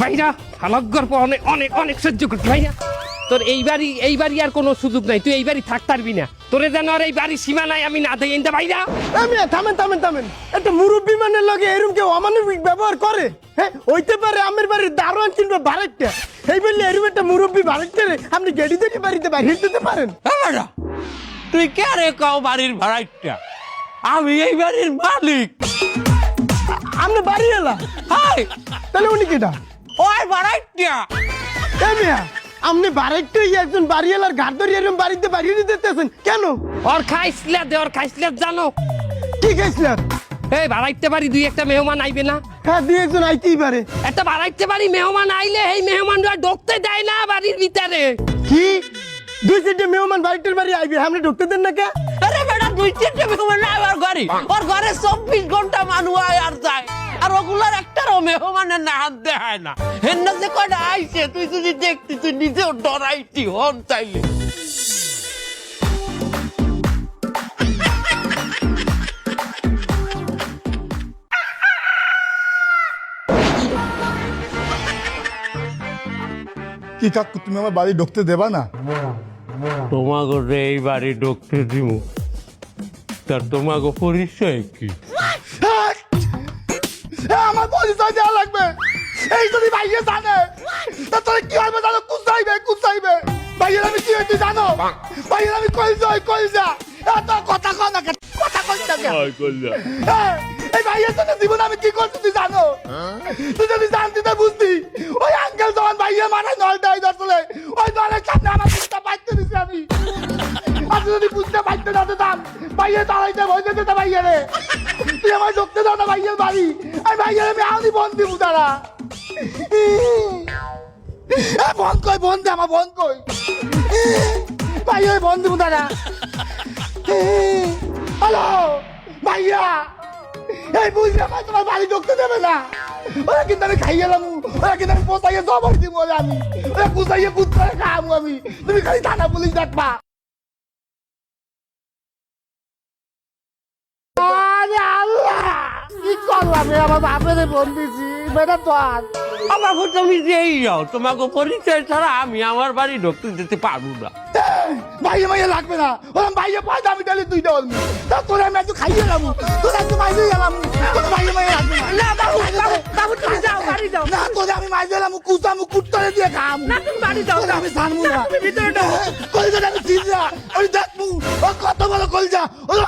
ভাইরা হালক গল্প অনেক অনেক অনেক সহ্য করছি ভাইরা তোর এই বাড়ি এই বাড়ি আর কোনো সুযোগ নাই। তুই এই বাড়ি থাক পারবি না। তোরে যেন আর এই বাড়ির সীমা নাই আমি না দেই। এনটা ভাইরা। আমি থামেন থামেন থামেন। একটা মুরব্বী মানের লগে এরকম কেউ অমানবিক ব্যবহার করে? হ্যাঁ হইতে পারে আমের বাড়ির দারোয়ান কিনবে বারেকটা এই বললে এরকম একটা মুরব্বী বারেকটা আপনি গেড়ি থেকে বাড়িতে বাড়িয়ে দিতে পারেন। বেটা তুই কে রে কাও বাড়ির ভাড়াইটা? আমি এই বাড়ির মালিক। আপনি বাড়ি এলা? হাই! তাহলে উনি কেটা ওই ভাড়াইটা এই মিয়া আপনি বারেকটা একজন বাড়ি এলার ঘাট ধরে এরকম বাড়িতে বাড়িয়ে দিতেছেন কেন? ওর খাইসলা দে ওর খাইসলা জানো। কি খাইছিলেন এই বাড়াইতে পারি দুই একটা মেহমান আইবে না। হ্যাঁ দুই একজন আইতেই পারে। একটা বাড়াইতে পারি মেহমান আইলে এই মেহমানরা ঢুকতে দেয় না বাড়ির ভিতরে। কি? দুই চারটে মেহমান বাড়িটার বাড়ি আইবে আপনি ঢুকতে দেন না কে? আরে বেটা দুই চারটে মেহমান না ঘরে। ওর ঘরে চব্বিশ ঘণ্টা মানুষ আয় আর যায়। আর ওগুলার একটারও মেহমানের না হাত দেখায় না। হেন না যে কয়টা আইছে তুই যদি দেখতি তুই নিজেও ডরাইতি হন চাইলে। কি কাকু তুমি আমার বাড়ি ঢুকতে দেবা না? তোমাকে এই বাড়ি ঢুকতে দিব তার তোমাকে পরিচয় কি? হ্যাঁ, আমার পরিচয় দেওয়া লাগবে। এই যদি ভাইয়ে জানে তা তোর কি হবে জানো? কুচাইবে কুচাইবে। ভাইয়ের আমি কি হয়েছি জানো? ভাইয়ের আমি কই যাই কই যা এত কথা কয় না কথা কই না হ্যাঁ, এই ভাইয়ের জন্য জীবন আমি কি করছি তুই জানো? তুই যদি জানতি তো বুঝতি। ওই আঙ্কেল যখন ভাইয়ে মানে নলটাই ধরছিলে ওই দলের সামনে আমার বুঝতে পারতে দিছি আমি। আর যদি বুঝতে পারতে না দিতাম ভাইয়ে দাঁড়াইতে ভয় যেতে ভাইয়ে রে তুই আমার ঢুকতে দাও না ভাইয়ের বাড়ি। আমি ভাইয়ের আমি আনি বন দিব তারা বন কই, বন দে আমার বন কই। ভাইয়া বন দিব তারা হ্যালো, ভাইয়া। এই বুঝলে ভাই, তোমার বাড়ি ঢুকতে দেবে না। ওরা কিন্তু আমি খাইয়ে গেলাম ওরা কিন্তু আমি পোষাইয়ে জবর দিব আমি। ওরা পুষাইয়ে কুদ করে খাওয়াবো আমি। তুমি খালি থানা পুলিশ ডাকবা আরে কি করলাম আমার বাপেরে ফোন দিছি বেটা তো আর। আমাকে তুমি যেই যাও তোমাকে পরিচয় ছাড়া আমি আমার বাড়ি ঢুকতে দিতে পারব না। ভাইয়ে ভাইয়ে লাগবে না। ওরম ভাইয়ে পয়সা আমি তাহলে তুই দেওয়াল তা তোরা আমি একটু খাইয়ে গেলাম তোরা একটু মাইরে গেলাম। ভাইয়ে ভাইয়ে লাগবে না। বাবু বাবু তুমি যাও বাড়ি যাও। না তোরা আমি মাইরে গেলাম কুচামু কুত্তরে দিয়ে খাম। না তুমি বাড়ি যাও আমি জানব না। তুমি ভিতরে ঢোকো। কলজা আমি চিনরা ওই দেখব ও কত বড় কলজা। ওর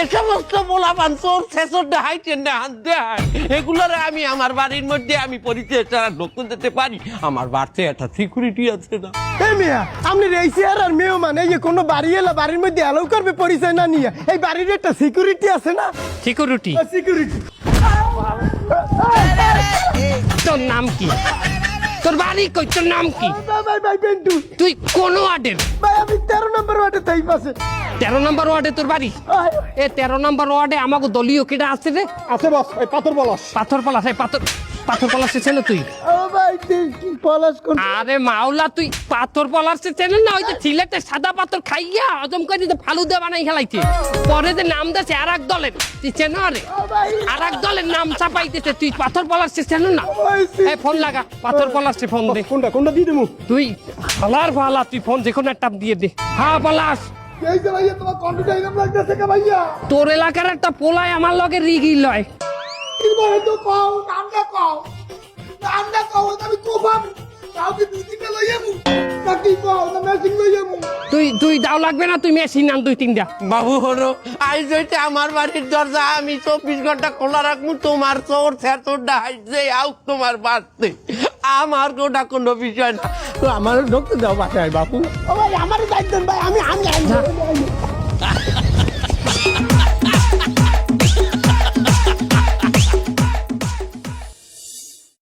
এ সমস্ত বলাবান চোর শেষর দেহাই টেন্ডে হাত দেয় এগুলোরে আমি আমার বাড়ির মধ্যে আমি পরিচয় ছাড়া ঢুকতে দিতে পারি। আমার বাড়িতে একটা সিকিউরিটি আছে না। এই মিয়া আপনি আর মেহমান এই যে কোনো বাড়ি এলা বাড়ির মধ্যে অ্যালাউ করবে পরিচয় না নিয়ে এই বাড়ির একটা সিকিউরিটি আছে না? সিকিউরিটি সিকিউরিটি তোর নাম কি? তোর বাড়ি কই? তোর নাম কি? ভাই ভাই পেন্টু তুই কোন ওয়ার্ডের? ভাই আমি তেরো নম্বর ওয়ার্ডে তাই পাশে তেরো নম্বর ওয়ার্ডে তোর বাড়ি? এ তেরো নম্বর ওয়ার্ডে আমাকে দলীয় কেটা আছে রে? আছে বস এই পাথর পলাশ পাথর পলাশ এই পাথর পাথর পলাশে চেন তুই? পলাশ কোন আরে মাওলা তুই পাথর পলাশে চেন না? ওই যে সিলেটে সাদা পাথর খাইয়া হজম করে যে ফালুদা বানাই খেলাইছে। পরে যে নাম দেছে আর এক দলের তুই চেন রে আর? এক দলের নাম চাপাইতেছে তুই পাথর পলাশে চেন না? এই ফোন লাগা পাথর পলাশে ফোন দে। কোনটা কোনটা দিয়ে দেবো তুই ফালার ফালা তুই ফোন যে কোনো একটা দিয়ে দে। হ্যাঁ পলাশ। তোর এলাকার একটা পোলায় আমার লগে রিগি লয়। তো কও নামটা কও। নামটা কও আমি কোবাম কাউকে দুই লই যাব তা কও না মেশিন লই যাব তুই তুই দাও লাগবে না তুই মেশিন আন দুই তিনটা। বাবু হলো। আজ হইতে আমার বাড়ির দরজা আমি চব্বিশ ঘণ্টা খোলা রাখব তোমার চোর ছেচোর ডাইছে আউ তোমার বাড়তে। আমার গোটা কোনো বিষয় না। তো আমার ঢুকতে দাও বাসায় বাপু। ও ভাই আমারও দায়িত্ব ভাই আমি আমি আমি-